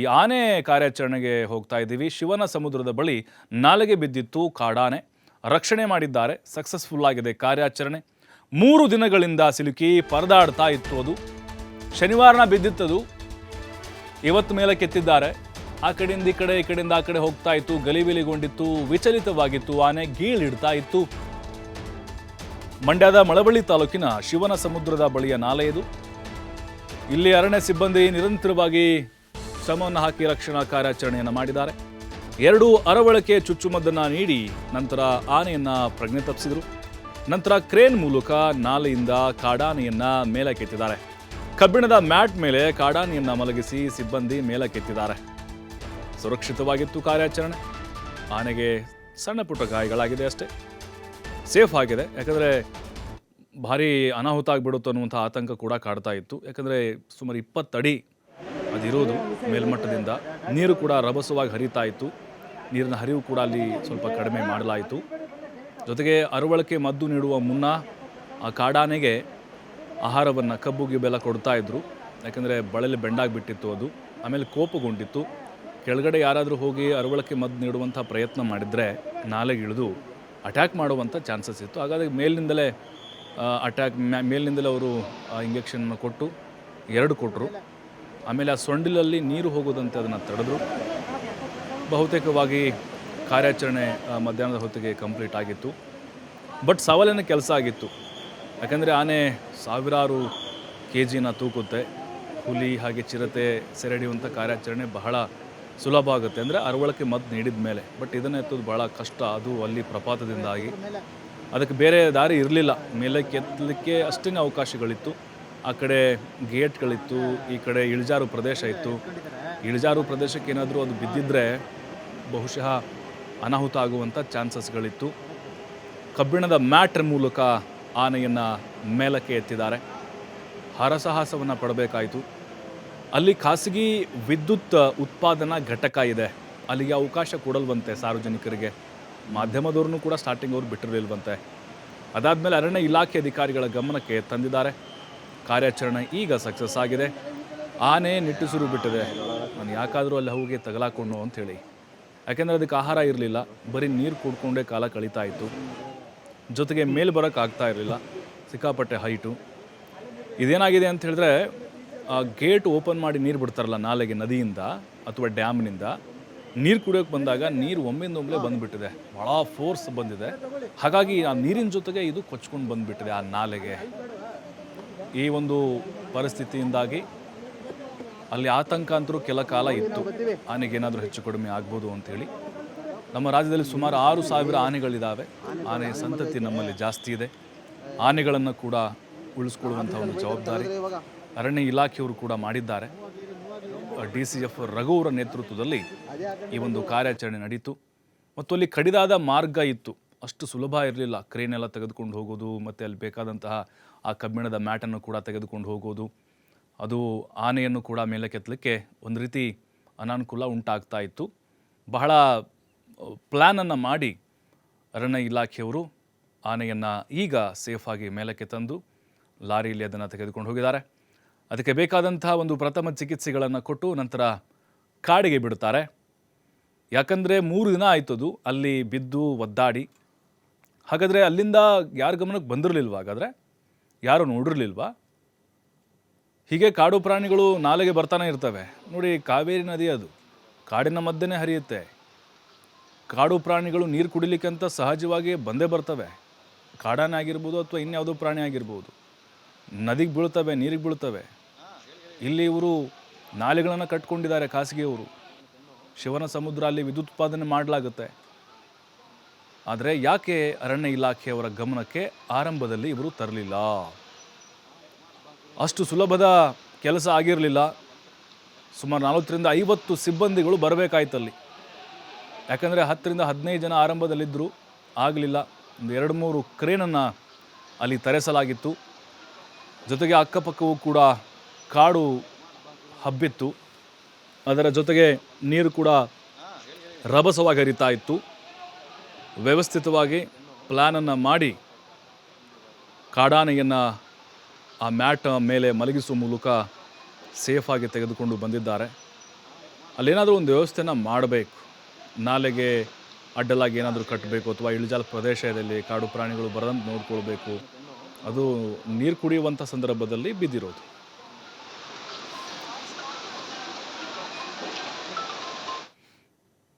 ಈ ಆನೆ ಕಾರ್ಯಾಚರಣೆಗೆ ಹೋಗ್ತಾ ಇದ್ದೀವಿ. ಶಿವನ ಸಮುದ್ರದ ಬಳಿ ನಾಲೆಗೆ ಬಿದ್ದಿತ್ತು ಕಾಡಾನೆ. ರಕ್ಷಣೆ ಮಾಡಿದ್ದಾರೆ. ಸಕ್ಸಸ್ಫುಲ್ ಆಗಿದೆ ಕಾರ್ಯಾಚರಣೆ. ಮೂರು ದಿನಗಳಿಂದ ಸಿಲುಕಿ ಪರದಾಡ್ತಾ ಇತ್ತು ಅದು. ಶನಿವಾರನ ಬಿದ್ದಿತ್ತದು. ಇವತ್ತು ಮೇಲೆ ಕೆತ್ತಿದ್ದಾರೆ ಆ ಕಡೆಯಿಂದ ಈ ಕಡೆ, ಈ ಕಡೆಯಿಂದ ಆ ಕಡೆ ಹೋಗ್ತಾ ಇತ್ತು. ಗಲಿಬಿಲಿಗೊಂಡಿತ್ತು. ವಿಚಲಿತವಾಗಿತ್ತು. ಆನೆ ಗೀಳಿಡ್ತಾ ಇತ್ತು. ಮಂಡ್ಯದ ಮಳಬಳ್ಳಿ ತಾಲೂಕಿನ ಶಿವನ ಸಮುದ್ರದ ಬಳಿಯ ನಾಲೆಯದು ಇಲ್ಲಿ ಅರಣ್ಯ ಸಿಬ್ಬಂದಿ ನಿರಂತರವಾಗಿ ಶ್ರಮವನ್ನು ಹಾಕಿ ರಕ್ಷಣಾ ಕಾರ್ಯಾಚರಣೆಯನ್ನು ಮಾಡಿದ್ದಾರೆ. ಎರಡು ಅರವಳಕೆ ಚುಚ್ಚುಮದ್ದನ್ನು ನೀಡಿ ನಂತರ ಆನೆಯನ್ನು ಪ್ರಜ್ಞೆ ತಪ್ಪಿಸಿದರು ನಂತರ ಕ್ರೇನ್ ಮೂಲಕ ನಾಲೆಯಿಂದ ಮೇಲೆ ಮೇಲಕ್ಕೆತ್ತಿದ್ದಾರೆ. ಕಬ್ಬಿಣದ ಮ್ಯಾಟ್ ಮೇಲೆ ಕಾಡಾನೆಯನ್ನು ಮಲಗಿಸಿ ಸಿಬ್ಬಂದಿ ಮೇಲಕ್ಕೆತ್ತಿದ್ದಾರೆ. ಸುರಕ್ಷಿತವಾಗಿತ್ತು ಕಾರ್ಯಾಚರಣೆ. ಆನೆಗೆ ಸಣ್ಣ ಪುಟ್ಟ ಗಾಯಗಳಾಗಿದೆ ಅಷ್ಟೇ. ಸೇಫ್ ಆಗಿದೆ. ಯಾಕಂದರೆ ಭಾರಿ ಅನಾಹುತ ಆಗಿಬಿಡುತ್ತೆ ಅನ್ನುವಂಥ ಆತಂಕ ಕೂಡ ಕಾಡ್ತಾ ಇತ್ತು. ಯಾಕಂದರೆ ಸುಮಾರು ಇಪ್ಪತ್ತಡಿ ಅದಿರೋದು. ಮೇಲ್ಮಟ್ಟದಿಂದ ನೀರು ಕೂಡ ರಭಸವಾಗಿ ಹರಿತಾ ಇತ್ತು. ನೀರಿನ ಹರಿವು ಕೂಡ ಅಲ್ಲಿ ಸ್ವಲ್ಪ ಕಡಿಮೆ ಮಾಡಲಾಯಿತು. ಜೊತೆಗೆ ಅರವಳಿಕೆ ಮದ್ದು ನೀಡುವ ಮುನ್ನ ಆ ಕಾಡಾನೆಗೆ ಆಹಾರವನ್ನು ಕಬ್ಬು ಗಿಬ್ಬೆಲ್ಲ ಕೊಡ್ತಾ ಇದ್ದರು ಯಾಕಂದರೆ ಬಳಲಿ ಬೆಂಡಾಗಿಬಿಟ್ಟಿತ್ತು ಅದು. ಆಮೇಲೆ ಕೋಪಗೊಂಡಿತ್ತು. ಕೆಳಗಡೆ ಯಾರಾದರೂ ಹೋಗಿ ಅರವಳಿಕೆ ಮದ್ದು ನೀಡುವಂಥ ಪ್ರಯತ್ನ ಮಾಡಿದರೆ ನಾಲೆಗೆ ಇಳಿದು ಅಟ್ಯಾಕ್ ಮಾಡುವಂಥ ಚಾನ್ಸಸ್ ಇತ್ತು. ಹಾಗಾದರೆ ಮೇಲಿನಿಂದಲೇ ಅಟ್ಯಾಕ್ ಮೇಲಿನಿಂದಲೇ ಅವರು ಇಂಜೆಕ್ಷನ್ ಕೊಟ್ಟು ಎರಡು ಕೊಟ್ಟರು ಆಮೇಲೆ ಆ ಸೊಂಡಿಲಲ್ಲಿ ನೀರು ಹೋಗೋದಂತೆ ಅದನ್ನು ತಡೆದ್ರು. ಬಹುತೇಕವಾಗಿ ಕಾರ್ಯಾಚರಣೆ ಮಧ್ಯಾಹ್ನದ ಹೊತ್ತಿಗೆ ಕಂಪ್ಲೀಟ್ ಆಗಿತ್ತು. ಬಟ್ ಸವಾಲಿನ ಕೆಲಸ ಆಗಿತ್ತು. ಯಾಕಂದರೆ ಆನೆ ಸಾವಿರಾರು ಕೆ ಜಿನ ತೂಕುತ್ತೆ. ಹುಲಿ ಹಾಗೆ ಚಿರತೆ ಸೆರೆ ಹಿಡಿಯುವಂಥ ಕಾರ್ಯಾಚರಣೆ ಬಹಳ ಸುಲಭ ಆಗುತ್ತೆ. ಅಂದರೆ ಅರವಳಿಕೆ ಮದ್ದು ನೀಡಿದ ಮೇಲೆ. ಬಟ್ ಇದನ್ನು ಎತ್ತೋದು ಭಾಳ ಕಷ್ಟ. ಅದು ಅಲ್ಲಿ ಪ್ರಪಾತದಿಂದಾಗಿ. ಅದಕ್ಕೆ ಬೇರೆ ದಾರಿ ಇರಲಿಲ್ಲ. ಮೇಲಕ್ಕೆ ಎತ್ತಲಿಕ್ಕೆ ಅಷ್ಟೇ ಅವಕಾಶಗಳಿತ್ತು. ಆ ಕಡೆ ಗೇಟ್ಗಳಿತ್ತು, ಈ ಕಡೆ ಇಳಿಜಾರು ಪ್ರದೇಶ ಇತ್ತು. ಇಳಿಜಾರು ಪ್ರದೇಶಕ್ಕೆ ಏನಾದರೂ ಅದು ಬಿದ್ದಿದ್ದರೆ ಬಹುಶಃ ಅನಾಹುತ ಆಗುವಂಥ ಚಾನ್ಸಸ್ಗಳಿತ್ತು. ಕಬ್ಬಿಣದ ಮ್ಯಾಟ್ ಮೂಲಕ ಆನೆಯನ್ನು ಮೇಲಕ್ಕೆ ಎತ್ತಿದ್ದಾರೆ. ಹರಸಾಹಸವನ್ನು ಪಡಬೇಕಾಯಿತು. ಅಲ್ಲಿ ಖಾಸಗಿ ವಿದ್ಯುತ್ ಉತ್ಪಾದನಾ ಘಟಕ ಇದೆ. ಅಲ್ಲಿಗೆ ಅವಕಾಶ ಕೊಡಲ್ವಂತೆ ಸಾರ್ವಜನಿಕರಿಗೆ. ಮಾಧ್ಯಮದವ್ರನ್ನೂ ಕೂಡ ಸ್ಟಾರ್ಟಿಂಗ್ ಅವ್ರು ಬಿಟ್ಟಿರಲಿಲ್ವಂತೆ. ಅದಾದಮೇಲೆ ಅರಣ್ಯ ಇಲಾಖೆ ಅಧಿಕಾರಿಗಳ ಗಮನಕ್ಕೆ ತಂದಿದ್ದಾರೆ. ಕಾರ್ಯಾಚರಣೆ ಈಗ ಸಕ್ಸಸ್ ಆಗಿದೆ. ಆನೆ ನಿಟ್ಟುಸಿರು ಬಿಟ್ಟಿದೆ. ನಾನು ಯಾಕಾದರೂ ಅಲ್ಲಿ ಹೋಗಿ ತಗಲಾಕೊಂಡು ಅಂಥೇಳಿ ಯಾಕೆಂದರೆ ಅದಕ್ಕೆ ಆಹಾರ ಇರಲಿಲ್ಲ. ಬರೀ ನೀರು ಕುಡ್ಕೊಂಡೇ ಕಾಲ ಕಳೀತಾ ಇತ್ತು. ಜೊತೆಗೆ ಮೇಲೆ ಬರೋಕ್ಕೆ ಆಗ್ತಾ ಇರಲಿಲ್ಲ. ಸಿಕ್ಕಾಪಟ್ಟೆ ಹೈಟು ಇದೇನಾಗಿದೆ ಅಂತ ಹೇಳಿದ್ರೆ, ಆ ಗೇಟ್ ಓಪನ್ ಮಾಡಿ ನೀರು ಬಿಡ್ತಾರಲ್ಲ ನಾಲೆಗೆ ನದಿಯಿಂದ ಅಥವಾ ಡ್ಯಾಮ್ನಿಂದ, ನೀರು ಕುಡಿಯೋಕೆ ಬಂದಾಗ ನೀರು ಒಮ್ಮೆಂದೊಮ್ಮೆ ಬಂದುಬಿಟ್ಟಿದೆ. ಭಾಳ ಫೋರ್ಸ್ ಬಂದಿದೆ. ಹಾಗಾಗಿ ಆ ನೀರಿನ ಜೊತೆಗೆ ಇದು ಕೊಚ್ಕೊಂಡು ಬಂದುಬಿಟ್ಟಿದೆ ಆ ನಾಲೆಗೆ. ಈ ಒಂದು ಪರಿಸ್ಥಿತಿಯಿಂದಾಗಿ ಅಲ್ಲಿ ಆತಂಕ ಅಂತರೂ ಕೆಲ ಕಾಲ ಇತ್ತು. ಆನೆಗೆ ಏನಾದರೂ ಹೆಚ್ಚು ಕಡಿಮೆ ಆಗ್ಬೋದು ಅಂತೇಳಿ. ನಮ್ಮ ರಾಜ್ಯದಲ್ಲಿ ಸುಮಾರು ಆರು ಸಾವಿರ ಆನೆಗಳಿದ್ದಾವೆ ಆನೆ ಸಂತತಿ ನಮ್ಮಲ್ಲಿ ಜಾಸ್ತಿ ಇದೆ. ಆನೆಗಳನ್ನು ಕೂಡ ಉಳಿಸ್ಕೊಳ್ಳುವಂಥ ಒಂದು ಜವಾಬ್ದಾರಿ ಅರಣ್ಯ ಇಲಾಖೆಯವರು ಕೂಡ ಮಾಡಿದ್ದಾರೆ. ಡಿ ಸಿ ಎಫ್ ರಘುವರ ನೇತೃತ್ವದಲ್ಲಿ ಈ ಒಂದು ಕಾರ್ಯಾಚರಣೆ ನಡೀತು. ಮತ್ತು ಅಲ್ಲಿ ಕಡಿದಾದ ಮಾರ್ಗ ಇತ್ತು. ಅಷ್ಟು ಸುಲಭ ಇರಲಿಲ್ಲ. ಕ್ರೇನ್ ಎಲ್ಲ ತೆಗೆದುಕೊಂಡು ಹೋಗೋದು, ಮತ್ತು ಅಲ್ಲಿ ಬೇಕಾದಂತಹ ಆ ಕಬ್ಬಿಣದ ಮ್ಯಾಟನ್ನು ಕೂಡ ತೆಗೆದುಕೊಂಡು ಹೋಗೋದು ಅದು ಆನೆಯನ್ನು ಕೂಡ ಮೇಲಕ್ಕೆತ್ತಲಿಕ್ಕೆ ಒಂದು ರೀತಿ ಅನಾನುಕೂಲ ಉಂಟಾಗ್ತಾ ಇತ್ತು. ಬಹಳ ಪ್ಲ್ಯಾನನ್ನು ಮಾಡಿ ಅರಣ್ಯ ಇಲಾಖೆಯವರು ಆನೆಯನ್ನು ಈಗ ಸೇಫಾಗಿ ಮೇಲಕ್ಕೆ ತಂದು ಲಾರಿಯಲ್ಲಿ ಅದನ್ನು ತೆಗೆದುಕೊಂಡು ಹೋಗಿದ್ದಾರೆ. ಅದಕ್ಕೆ ಬೇಕಾದಂತಹ ಒಂದು ಪ್ರಥಮ ಚಿಕಿತ್ಸೆಗಳನ್ನು ಕೊಟ್ಟು ನಂತರ ಕಾಡಿಗೆ ಬಿಡುತ್ತಾರೆ ಯಾಕಂದರೆ ಮೂರು ದಿನ ಆಯ್ತದು ಅಲ್ಲಿ ಬಿದ್ದು ಒದ್ದಾಡಿ. ಹಾಗಾದರೆ ಅಲ್ಲಿಂದ ಯಾರ ಗಮನಕ್ಕೆ ಬಂದಿರಲಿಲ್ವ ಹಾಗಾದರೆ ಯಾರು ನೋಡಿರ್ಲಿಲ್ವಾ? ಹೀಗೆ ಕಾಡು ಪ್ರಾಣಿಗಳು ನಾಲೆಗೆ ಬರ್ತಾನೆ ಇರ್ತವೆ. ನೋಡಿ, ಕಾವೇರಿ ನದಿ ಅದು. ಕಾಡಿನ ಮಧ್ಯೆನೇ ಹರಿಯುತ್ತೆ. ಕಾಡು ಪ್ರಾಣಿಗಳು ನೀರು ಕುಡಿಲಿಕ್ಕೆ ಅಂತ ಸಹಜವಾಗಿ ಬಂದೇ ಬರ್ತವೆ. ಕಾಡಾನೆ ಆಗಿರ್ಬೋದು ಅಥವಾ ಇನ್ಯಾವುದೋ ಪ್ರಾಣಿ ಆಗಿರ್ಬೋದು. ನದಿಗೆ ಬೀಳ್ತವೆ, ನೀರಿಗೆ ಬೀಳ್ತವೆ. ಇಲ್ಲಿ ಇವರು ನಾಲೆಗಳನ್ನು ಕಟ್ಕೊಂಡಿದ್ದಾರೆ ಖಾಸಗಿಯವರು. ಶಿವನ ಸಮುದ್ರ ಅಲ್ಲಿ ವಿದ್ಯುತ್ ಉತ್ಪಾದನೆ ಮಾಡಲಾಗುತ್ತೆ. ಆದರೆ ಯಾಕೆ ಅರಣ್ಯ ಇಲಾಖೆಯವರ ಗಮನಕ್ಕೆ ಆರಂಭದಲ್ಲಿ ಇವರು ತರಲಿಲ್ಲ? ಅಷ್ಟು ಸುಲಭದ ಕೆಲಸ ಆಗಿರಲಿಲ್ಲ. ಸುಮಾರು ನಲವತ್ತರಿಂದ ಐವತ್ತು ಸಿಬ್ಬಂದಿಗಳು ಬರಬೇಕಾಯ್ತಲ್ಲಿ. ಯಾಕಂದರೆ ಹತ್ತರಿಂದ ಹದಿನೈದು ಜನ ಆರಂಭದಲ್ಲಿದ್ದರು ಆಗಲಿಲ್ಲ. ಒಂದು ಎರಡು ಮೂರು ಕ್ರೇನನ್ನು ಅಲ್ಲಿ ತರೆಸಲಾಗಿತ್ತು. ಜೊತೆಗೆ ಅಕ್ಕಪಕ್ಕವೂ ಕೂಡ ಕಾಡು ಹಬ್ಬಿತ್ತು. ಅದರ ಜೊತೆಗೆ ನೀರು ಕೂಡ ರಭಸವಾಗಿ ಹರಿತಾ ಇತ್ತು. ವ್ಯವಸ್ಥಿತವಾಗಿ ಪ್ಲ್ಯಾನನ್ನು ಮಾಡಿ ಕಾಡಾನೆಯನ್ನು ಆ ಮ್ಯಾಟ್ ಮೇಲೆ ಮಲಗಿಸುವ ಮೂಲಕ ಸೇಫಾಗಿ ತೆಗೆದುಕೊಂಡು ಬಂದಿದ್ದಾರೆ. ಅಲ್ಲೇನಾದರೂ ಒಂದು ವ್ಯವಸ್ಥೆನ ಮಾಡಬೇಕು. ನಾಲೆಗೆ ಅಡ್ಡಲಾಗಿ ಏನಾದರೂ ಕಟ್ಟಬೇಕು ಅಥವಾ ಇಳಿಜಾಲ ಪ್ರದೇಶದಲ್ಲಿ ಕಾಡು ಪ್ರಾಣಿಗಳು ಬರದಂತೆ ನೋಡ್ಕೊಳ್ಬೇಕು. ಅದು ನೀರು ಕುಡಿಯುವಂಥ ಸಂದರ್ಭದಲ್ಲಿ ಬಿದ್ದಿರೋದು.